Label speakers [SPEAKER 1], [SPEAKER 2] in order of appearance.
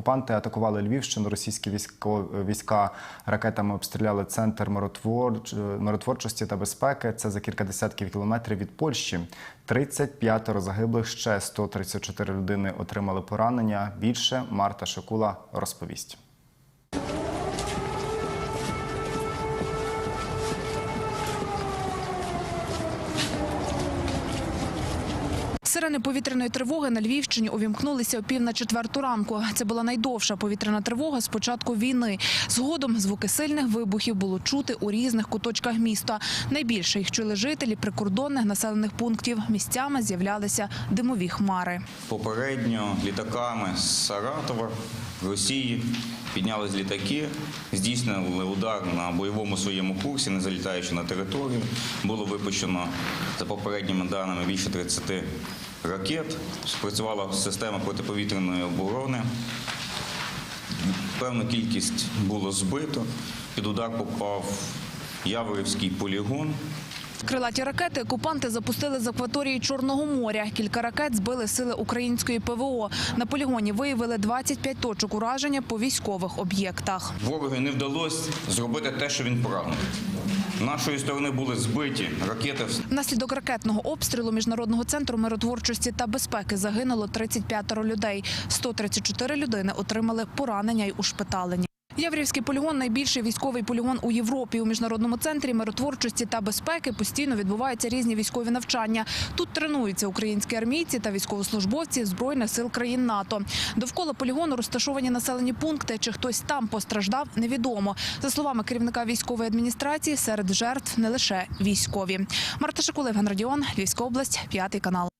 [SPEAKER 1] Окупанти атакували Львівщину. Російські військо- війська ракетами обстріляли центр миротвор- миротворчості та безпеки. Це за кілька десятків кілометрів від Польщі. 35 загиблих, ще 134 людини отримали поранення. Більше Марта Шикула розповість.
[SPEAKER 2] Сирени повітряної тривоги на Львівщині увімкнулися о пів на четверту ранку. Це була найдовша повітряна тривога з початку війни. Згодом звуки сильних вибухів було чути у різних куточках міста. Найбільше їх чули жителі прикордонних населених пунктів. Місцями з'являлися димові хмари.
[SPEAKER 3] Попередньо літаками з Саратова, Росії піднялись літаки, здійснили удар на бойовому своєму курсі, не залітаючи на територію. Було випущено за попередніми даними більше 30 ракет. Спрацювала система протиповітряної оборони. Певну кількість було збито. Під удар попав Яворівський полігон.
[SPEAKER 2] Крилаті ракети окупанти запустили з акваторії Чорного моря. Кілька ракет збили сили української ПВО. На полігоні виявили 25 точок ураження по військових об'єктах.
[SPEAKER 3] Ворогу не вдалося зробити те, що він прагнув. Нашої сторони були збиті ракети.
[SPEAKER 2] Внаслідок ракетного обстрілу міжнародного центру миротворчості та безпеки загинуло 35 людей. 134 людини отримали поранення й ушпиталені. Яврівський полігон найбільший військовий полігон у Європі. У міжнародному центрі миротворчості та безпеки постійно відбуваються різні військові навчання. Тут тренуються українські армійці та військовослужбовці збройних сил країн НАТО. Довкола полігону розташовані населені пункти. Чи хтось там постраждав, невідомо. За словами керівника військової адміністрації, серед жертв не лише військові. Марта Шикулев, Радіон, Львівська область, п'ятий канал.